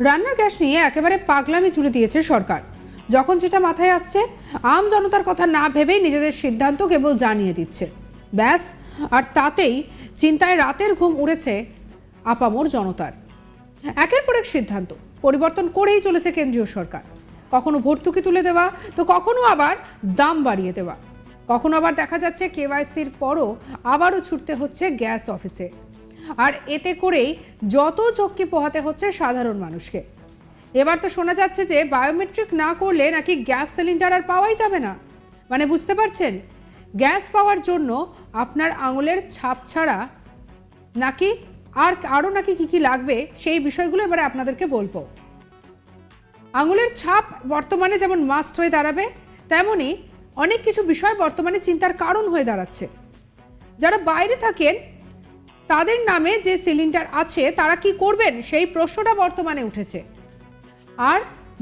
রান্নার গ্যাস নিয়ে একেবারে পাগলামি জুড়ে দিয়েছে সরকার। যখন যেটা মাথায় আসছে, আম জনতার কথা না ভেবেই নিজেদের সিদ্ধান্ত কেবল জানিয়ে দিচ্ছে। ব্যাস, আর তাতেই চিন্তায় রাতের ঘুম উড়েছে আপামর জনতার। একের পর এক সিদ্ধান্ত, পরিবর্তন করেই চলেছে কেন্দ্রীয় সরকার। কখনো ভর্তুকি তুলে দেওয়া, তো কখনো আবার দাম বাড়িয়ে দেওয়া। কখনো আবার দেখা যাচ্ছে কেওয়াইসির পরও আবারও ছুটতে হচ্ছে গ্যাস অফিসে। আর এতে করেই যত চক্কি পোহাতে হচ্ছে সাধারণ মানুষকে। এবার তো শোনা যাচ্ছে যে বায়োমেট্রিক না করলে নাকি গ্যাস সিলিন্ডার আর পাওয়াই যাবে না। মানে বুঝতে পারছেন? গ্যাস পাওয়ার জন্য আপনার আঙুলের ছাপ ছাড়া নাকি আর আরও নাকি কি কি লাগবে সেই বিষয়গুলো এবারে আপনাদেরকে বলব। আঙুলের ছাপ বর্তমানে যেমন মাস্ট হয়ে দাঁড়াবে, তেমনি অনেক কিছু বিষয় বর্তমানে চিন্তার কারণ হয়ে দাঁড়াচ্ছে। যারা বাইরে থাকেন তাদের নামে যে সিলিন্ডার আছে, তারা কি করবেন? সেই প্রশ্নটা বর্তমানে উঠেছে। আর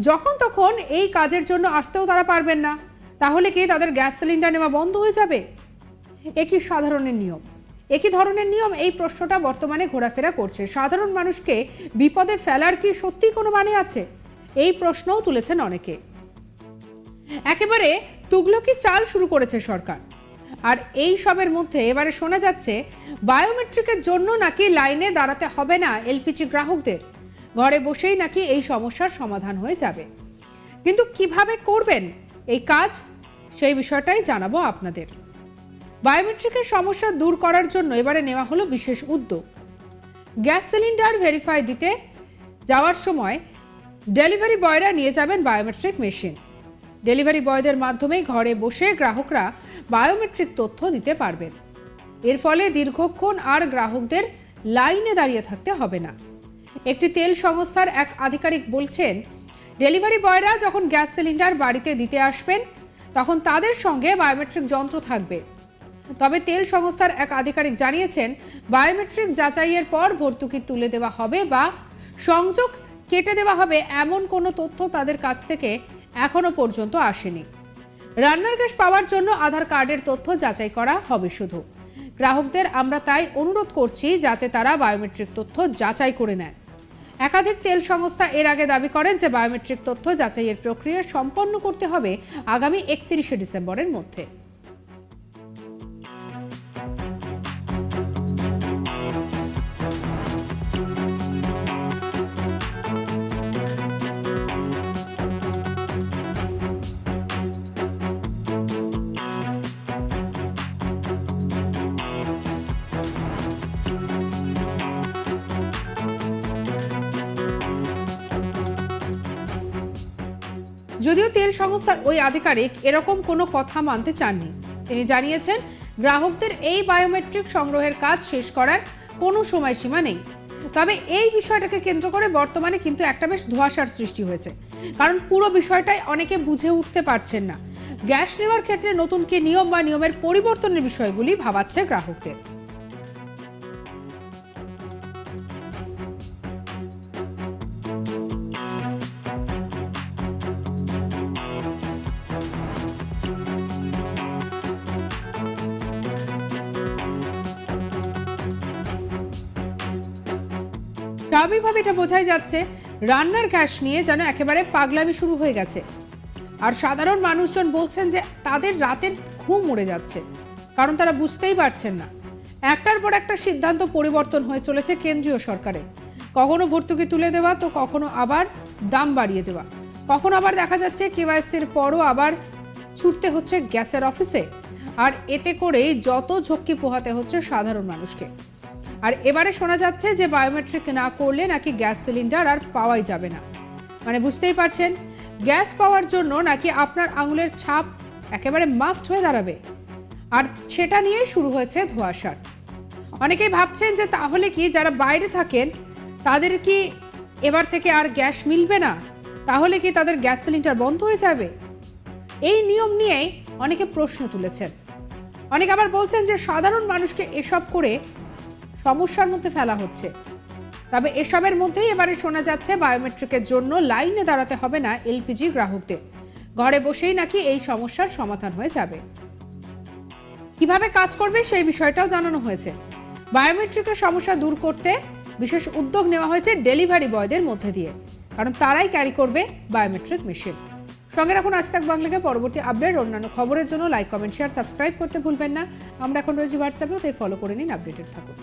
যখন তখন এই কাজের জন্য আসতেও তারা পারবেন না। তাহলে কি তাদের গ্যাস সিলিন্ডার নেওয়া বন্ধ হয়ে যাবে? একই সাধারণের নিয়ম। একই ধরনের নিয়ম এই প্রশ্নটা বর্তমানে ঘোরাফেরা করছে। সাধারণ মানুষকে বিপদে ফেলার কি সত্যি কোনো মানে আছে? এই প্রশ্নও তুলেছেন অনেকে। একেবারে তুগলকি চাল শুরু করেছে সরকার। আর এই সবের মধ্যে এবারে শোনা যাচ্ছে, বায়োমেট্রিকের জন্য নাকি লাইনে দাঁড়াতে হবে না এলপিজি গ্রাহকদের? ঘরে বসেই নাকি এই সমস্যার সমাধান হয়ে যাবে। কিন্তু কীভাবে করবেন এই কাজ? সেই বিষয়টাই জানাব আপনাদের। বায়োমেট্রিকের সমস্যা দূর করার জন্য এবারে নেওয়া হলো বিশেষ উদ্যোগ। গ্যাস সিলিন্ডার ভেরিফাই দিতে যাওয়ার সময় ডেলিভারি বয়রা নিয়ে যাবেন বায়োমেট্রিক মেশিন। ডেলিভারি বয়দের মাধ্যমেই ঘরে বসে গ্রাহকরা বায়োমেট্রিক তথ্য দিতে পারবেন। এর ফলে দীর্ঘক্ষণ আর গ্রাহকদের লাইনে দাঁড়িয়ে থাকতে হবে না। একটি তেল সংস্থার এক আধিকারিক বলছেন, ডেলিভারি বয়রা যখন গ্যাস সিলিন্ডার বাড়িতে দিতে আসবেন, তখন তাদের সঙ্গে বায়োমেট্রিক যন্ত্র থাকবে। তবে তেল সংস্থার এক আধিকারিক জানিয়েছেন, বায়োমেট্রিক যাচাইয়ের পর ভর্তুকি তুলে দেওয়া হবে বা সংযোগ কেটে দেওয়া হবে এমন কোনো তথ্য তাদের কাছ থেকে এখনও পর্যন্ত আসেনি। রান্নার গ্যাস পাওয়ার জন্য আধার কার্ডের তথ্য যাচাই করা হবে শুধু। গ্রাহকদের আমরা তাই অনুরোধ করছি যাতে তারা বায়োমেট্রিক তথ্য যাচাই করে নেন একাধিক তেল সংস্থা এর আগে দাবি করেন যে বায়োমেট্রিক তথ্য যাচাইয়ের প্রক্রিয়া সম্পন্ন করতে হবে আগামী একত্রিশে ডিসেম্বরের মধ্যে। যদিও তেল সংস্থার ওই আধিকারিক এরকম কোনো কথা মানতে চাননি। তিনি জানিয়েছেন, গ্রাহকদের এই বায়োমেট্রিক সংগ্রহের কাজ শেষ করার কোনো সময়সীমা নেই। তবে এই বিষয়টাকে কেন্দ্র করে বর্তমানে কিন্তু একটা বেশ ধোঁয়াশার সৃষ্টি হয়েছে। কারণ পুরো বিষয়টাই অনেকে বুঝে উঠতে পারছেন না। গ্যাস নেওয়ার ক্ষেত্রে নতুন কি নিয়ম বা নিয়মের পরিবর্তনের বিষয়গুলি ভাবাচ্ছে গ্রাহকদের। স্বাভাবিকভাবে এটা বোঝাই যাচ্ছে, রান্নার গ্যাস নিয়ে যেন একেবারে পাগলামি শুরু হয়ে গেছে। আর সাধারণ মানুষজন বলছেন যে তাদের রাতের ঘুম উড়ে যাচ্ছে, কারণ তারা বুঝতেই পারছেন না। একটার পর একটা সিদ্ধান্ত পরিবর্তন হয়ে চলেছে কেন্দ্রীয় সরকারের কখনো ভর্তুকি তুলে দেওয়া, তো কখনো আবার দাম বাড়িয়ে দেওয়া। কখনো আবার দেখা যাচ্ছে কেওয়াইসির পরও আবার ছুটতে হচ্ছে গ্যাসের অফিসে। আর এতে করেই যত ঝক্কি পোহাতে হচ্ছে সাধারণ মানুষকে। আর এবারে শোনা যাচ্ছে যে বায়োমেট্রিক না করলে নাকি গ্যাস সিলিন্ডার আর পাওয়াই যাবে না। মানে বুঝতেই পারছেন, গ্যাস পাওয়ার জন্য নাকি আপনার আঙুলের ছাপ একেবারে মাস্ট হয়ে দাঁড়াবে। আর সেটা নিয়ে শুরু হয়েছে ধোঁয়াশার। অনেকেই ভাবছেন যে তাহলে কি যারা বাইরে থাকেন, তাদের কি এবার থেকে আর গ্যাস মিলবে না? তাহলে কি তাদের গ্যাস সিলিন্ডার বন্ধ হয়ে যাবে? এই নিয়ম নিয়েই অনেকে প্রশ্ন তুলেছেন। অনেকে আবার বলছেন যে সাধারণ মানুষকে এসব করে সমস্যার মধ্যে ফেলা হচ্ছে। তবে এসবের মধ্যেই এবারে শোনা যাচ্ছে বায়োমেট্রিকের জন্য লাইনে দাঁড়াতে হবে না এলপিজি গ্রাহকদের। ঘরে বসেই নাকি এই সমস্যার সমাধান হয়ে যাবে। কীভাবে কাজ করবে সেই বিষয়টাও জানানো হয়েছে। বায়োমেট্রিকের সমস্যা দূর করতে বিশেষ উদ্যোগ নেওয়া হয়েছে ডেলিভারি বয়দের মধ্যে দিয়ে, কারণ তারাই ক্যারি করবে বায়োমেট্রিক মেশিন। সঙ্গে রাখুন আজ তাক বাংলাকে, পরবর্তী আপডেট, অন্যান্য খবরের জন্য লাইক, কমেন্ট, শেয়ার, সাবস্ক্রাইব করতে ভুলবেন না। আমরা এখন রয়েছি হোয়াটসঅ্যাপেও তাই ফলো করে নিন আপডেটেড থাকুন।